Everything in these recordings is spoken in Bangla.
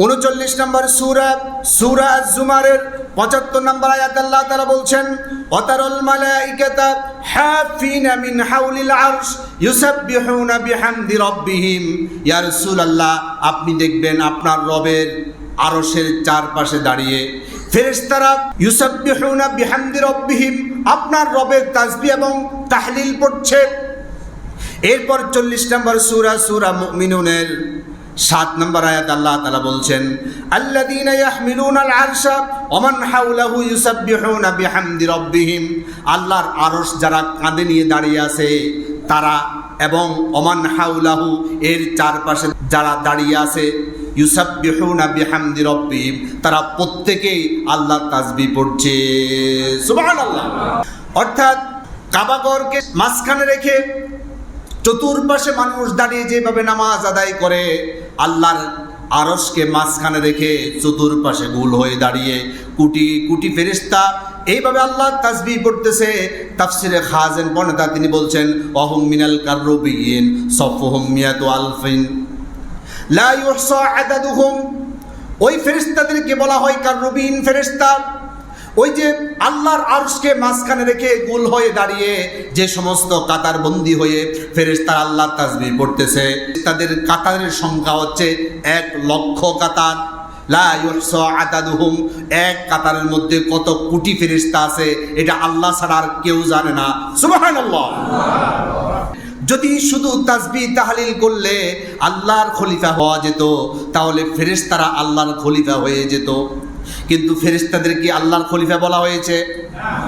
উনচল্লিশ নম্বর সুরা সুরা জুমারের পঁচাত্তর নম্বর আয়াত আল্লাহ তারা বলছেন, অতারল মালাইকাতা হাফিনা মিন হাউলিল আরশ ইউসাব্বিহুনা বিহামদি রাব্বিহিম। ইয়া রাসূলুল্লাহ, আপনি দেখবেন আপনার রবের আরশের চারপাশে দাঁড়িয়ে ফেরেশতারা ইউসাব্বিহুনা বিহামদি রাব্বিহিম, আপনার রবের তাসবিহ এবং তাহলিল পড়ছে। এরপর চল্লিশ নম্বর সুরা সুরা মুমিনুনের সাত নম্বর আয়াত আল্লাহ তালা বলছেন আল্লাহর আরশ যারা কাঁধে নিয়ে দাঁড়িয়ে আছে, তারা এবং ওমান হাউলাহু এর চারপাশে যারা দাঁড়িয়ে আছে, ইউসাব্বিহুনা বিহামদি রাব্বিহিম, তারা প্রত্যেকেই আল্লাহর তাসবিহ পড়ছে। সুবহানাল্লাহ। অর্থাৎ কাবাগরকে মাঝখানে রেখে চতুর্পাশে মানুষ দাঁড়িয়ে যেভাবে নামাজ আদায় করে আল্লাহর আরসকে মাঝখানে রেখে চতুর্পাশে গুল হয়ে দাঁড়িয়ে কুটি কুটি ফেরিস্তা এইভাবে আল্লাহ তাজবি পড়তেছে। তাফসিরে খাজেন বর্ণতা তিনি বলছেন, অহম মিনাল কার্রবিয়িন, সফহুম মিয়াতু আলফিন। লা ইউহসা ওই ফেরেশতাদেরকে বলা হয় কার্রবিন ফেরেশতা। ওই যে আল্লাহর আরশকে মাঝখানে রেখে গোল হয়ে দাঁড়িয়ে যে সমস্ত কাতার বন্দি হয়ে ফেরেশতার আল্লাহ তাজবি পড়তেছে, তাদের কাতারের সংখ্যা হচ্ছে এক লক্ষ কাতার। এক কাতারের মধ্যে কত কোটি ফেরেশতা আছে, এটা আল্লাহ ছাড়া আর কেউ জানে না। যদি শুধু তাজবি তাহলিল করলে আল্লাহর খলিফা হওয়া যেত, তাহলে ফেরেশতারা আল্লাহর খলিফা হয়ে যেত। কিন্তু ফেরেশতাদেরকে আল্লাহর খলিফা বলা হয়েছে?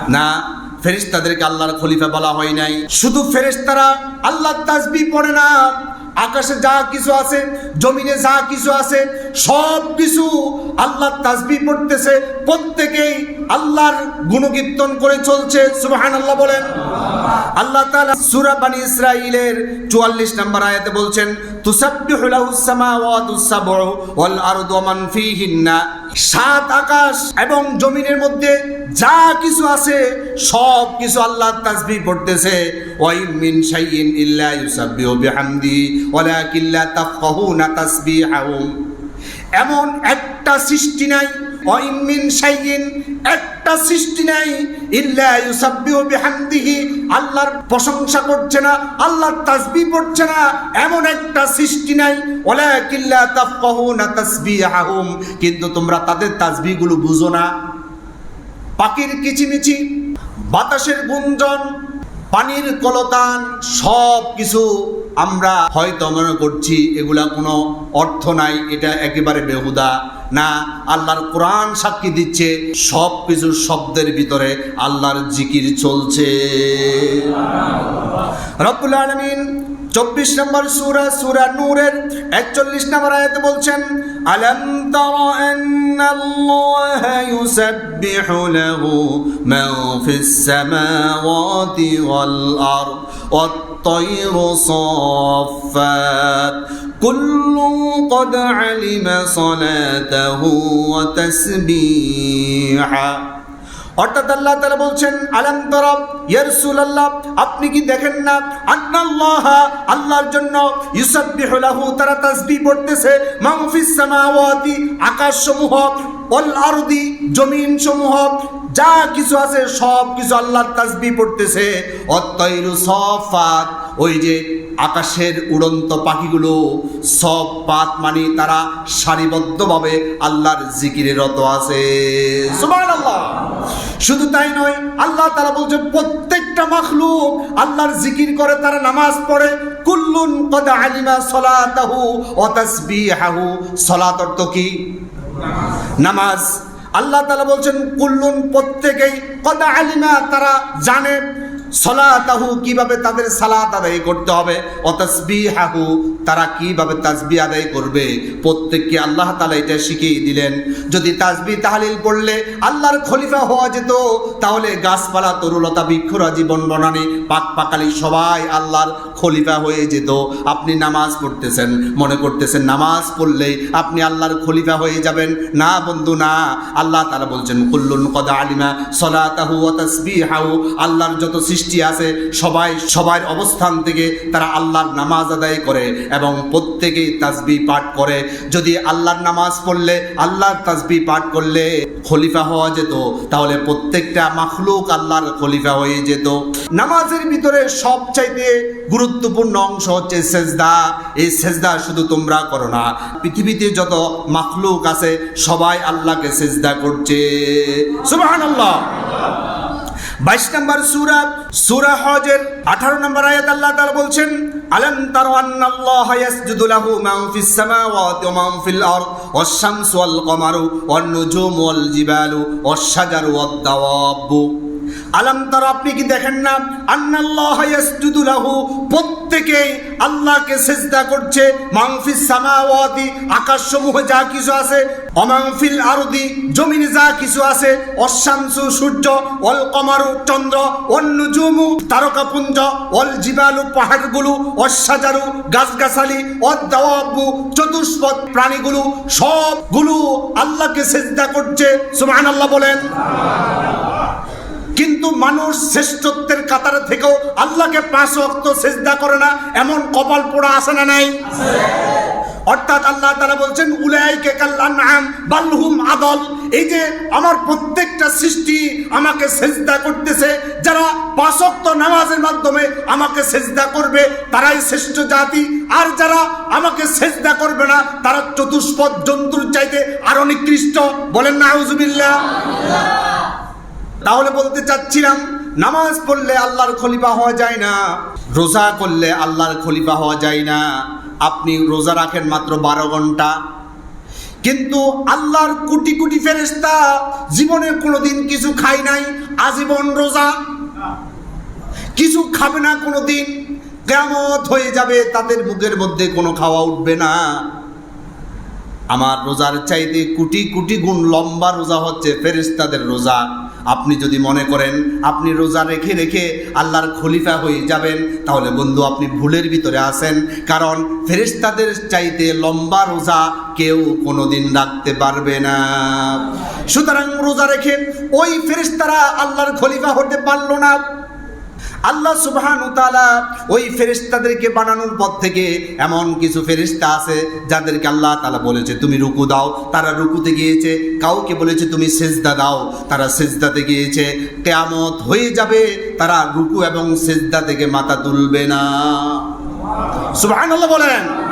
না, ফেরেশতাদেরকে আল্লাহর খলিফা বলা হয় নাই। শুধু ফেরেশতারা আল্লাহর তাজবি পড়ে না আকাশে যা কিছু আছে, জমিনে যা কিছু আছে, সব কিছু আল্লাহর তাসবিহ পড়তেছে। প্রত্যেকেই আল্লাহর গুণকীর্তন করে চলছে। সুবহানাল্লাহ বলেন। আল্লাহ তাআলা সূরা বানি ইসরাঈলের 44 নম্বর আয়াতে বলছেন, তুসাব্বিহু লাহুস সামাওয়াতুস সাবউ ওয়াল আরদু মান ফীহিন্না। সাত আকাশ এবং জমিনের মধ্যে যা কিছু আছে, সব কিছু আল্লাহ তাসবিহ পড়তেছে। ওয়াই মিন শাইইন ইল্লা ইউসাব্বিহু বিহামদি ওয়ালাকিন লা তাফকাহুনা তাসবিহাহুম। এমন একটা সৃষ্টি নাই অইমিন শাইইন, একটা সৃষ্টি নাই, ইল্লা ইউসাব্বিহু বিহামদিহি, আল্লাহর প্রশংসা করছে না, আল্লাহর তাসবিহ পড়ছে না, এমন একটা সৃষ্টি নাই, ওয়ালাকিন লা তাফকাহুনা তাসবিহাহুম। কিন্তু তোমরা তাদের তাসবিহগুলো বুঝো না। পাখির কিচিমিচি, বাতাসের গুঞ্জন পানির কলতান সব কিছু আমরা হয়তো মনে করছি, এগুলা কোনো অর্থ নাই, এটা একেবারে বেহুদা। না, আল্লাহর কোরআন সাক্ষী দিচ্ছে, সব কিছু শব্দের ভিতরে আল্লাহর জিকির চলছে। রব্বুল আলমিন চব্বিশ নম্বর সুরা সুরা নূরের একচল্লিশ নম্বর আয়াতে বলছেন আলম তর আল্লাহ ইউসাব্বিহু লাহু মা ফিস সামাওয়াতি ওয়াল আরদ والطير صافات كل قد علم صلاته وتسبيحه অর্থাৎ আল্লাহ তাআলা বলছেন, আলাম তরব ইয়ারসুল আল্লাহ আপনি কি দেখেন না আন্নাল্লাহ আল্লাহর জন্য ইউসাব্বিহু লাহু, তারা তাসবিহ পড়তেছে মাগফিস সামাওয়াতি আকাশ সমূহ ওয়াল আরদি জমিন সমূহ যা কিছু আছে সব কিছু আল্লাহর তাসবিহ পড়তেছে অত্তৈরু সফাত ওই যে আকাশের উড়ন্ত পাখিগুলো সব পাত মানে তারা সারিবদ্ধভাবে আল্লাহর জিকিরে রত আছে। শুধু তাই নয়, আল্লাহ তারা বলছেন, প্রত্যেকটা মাখলুক আল্লাহর জিকির করে, তারা নামাজ পড়ে। কুল্লুন কদ আলিমা সলাতাহু ও তাসবিহাহু। সলাত অর্থ কি? নামাজ। আল্লাহ তালা বলছেন, কুল্লুন প্রত্যেকেই কদ আলিমা, তারা জানে সলাতাহু কীভাবে তাদের সালাত আদায় করতে হবে অতসবিহাহু তারা কীভাবে তাসবি আদায় করবে। প্রত্যেককে আল্লাহ তালা এটা শিখিয়ে দিলেন। যদি তাসবি তাহলিল পড়লে আল্লাহর খলিফা হওয়া যেত, তাহলে গাছপালা, তরুলতা বৃক্ষরা জীবন বনানি পাক পাকালি সবাই আল্লাহর খলিফা হয়ে যেত। আপনি নামাজ পড়তেছেন, মনে করতেছেন নামাজ পড়লে আপনি আল্লাহর খলিফা হয়ে যাবেন। না বন্ধু, না। আল্লাহ তারা বলছেন, কুল্লুন কদা আলিমা সলাতাহু ও তসবিহাহু, আল্লাহর যত সৃষ্টি আছে, সবাই সবার অবস্থান থেকে তারা আল্লাহর নামাজ আদায় করে এবং প্রত্যেকেই তাসবি পাঠ করে। যদি আল্লাহর নামাজ পড়লে, আল্লাহর তাসবি পাঠ করলে খলিফা হওয়া যেত, তাহলে প্রত্যেকটা মাখলুক আল্লাহর খলিফা হয়ে যেত। নামাজের ভিতরে সবচাইতে গুরুত্বপূর্ণ অংশ হচ্ছে সেজদা। এই সেজদা শুধু তোমরা করো না। পৃথিবীতে যত মাখলুক আছে, সবাই আল্লাহকে সেজদা করছে। সুবহানাল্লাহ। বাইশ নম্বর সুরা সুরা হজের আঠারো নম্বর আয়াত আল্লাহ তাআলা বলছেন, আলম তার আল্লাহ ইয়াসজুদু লাহু মা ফিস সামাওয়াতি ওয়া মা ফিল আরদ ওয়াশ শামসু ওয়াল কমারু ওয়ান নুজুমু ওয়াল জিবালু ওয়াশ শাজারু ওয়াদ দাওয়াবু আলম তার, আপনি কি দেখেন না? আন্নাল্লাহ ইয়াসজুদু লাহু প্রত্যেকেই আল্লাহকে সেজদা করছে। মাংফিস সামাওয়াতি, আকাশসমূহে যা কিছু আছে অমাংফিল আরদি, জমিনে যা কিছু আছে অশাংসু সূর্য অল কমারু চন্দ্র অন্য অন্নুজুমু তারকাপুঞ্জ অল জীবালু পাহাড়গুলো, অসাজারু গাছগাছালি অদাওয়াবু চতুষ্পদ প্রাণীগুলো, সবগুলো আল্লাহকে সেজদা করছে। সুবহানাল্লাহ বলেন। কিন্তু মানুষ শ্রেষ্ঠত্বের কাতারে থেকেও আল্লাহকে পাঁচ অক্ত সেজদা করে না, এমন কপাল পোড়া আসে না নাই? অর্থাৎ আল্লাহ তারা বলছেন, উলাইকে কাল্লান বাল্লুহুম আদল। এই যে আমার প্রত্যেকটা সৃষ্টি আমাকে সেজদা করতেছে, যারা পাঁচক্ত নামাজের মাধ্যমে আমাকে সেজদা করবে, তারাই শ্রেষ্ঠ জাতি। আর যারা আমাকে সেজদা করবে না, তারা চতুষ্পদ জন্তুর চাইতে আরও নিকৃষ্ট। বলেন না আউজুবিল্লাহ তাহলে বলতে চাচ্ছিলাম, নামাজ পড়লে আল্লাহর খলিফা হওয়া যায় না, রোজা করলে আল্লাহর খলিফা হওয়া যায় না। আপনি রোজা রাখেন মাত্র বারো ঘণ্টা। কিন্তু আল্লাহর কোটি কোটি ফেরেস্তা জীবনে কোনোদিন কিছু খাই নাই, আজীবন রোজা। কিছু খাবে না কোনোদিন কেমত হয়ে যাবে, তাদের মুখের মধ্যে কোনো খাওয়া উঠবে না। আমার রোজার চাইতে কোটি কোটি গুণ লম্বা রোজা হচ্ছে ফেরেস্তাদের রোজা। আপনি যদি মনে করেন আপনি রোজা রেখে রেখে আল্লাহর খলিফা হয়ে যাবেন, তাহলে বন্ধু আপনি ভুলের ভিতরে আসেন কারণ ফেরেস্তাদের চাইতে লম্বা রোজা কেউ কোনোদিন রাখতে পারবে না। সুতরাং রোজা রেখে ওই ফেরিস্তারা আল্লাহর খলিফা হতে পারল না। আল্লাহ সুবহান তালা ওই ফেরিস্তাদেরকে বানানোর পর থেকে এমন কিছু ফেরিস্তা আছে যাদেরকে আল্লাহ তালা বলেছে, তুমি রুকু দাও। তারা রুকুতে গিয়েছে, কাউকে বলেছে, তুমি সেজদা দাও। তারা সেজদাতে গিয়েছে, কেয়ামত হয়ে যাবে। তারা রুকু এবং সেজদা থেকে মাথা তুলবে না। সুবহান আল্লাহ বলেন।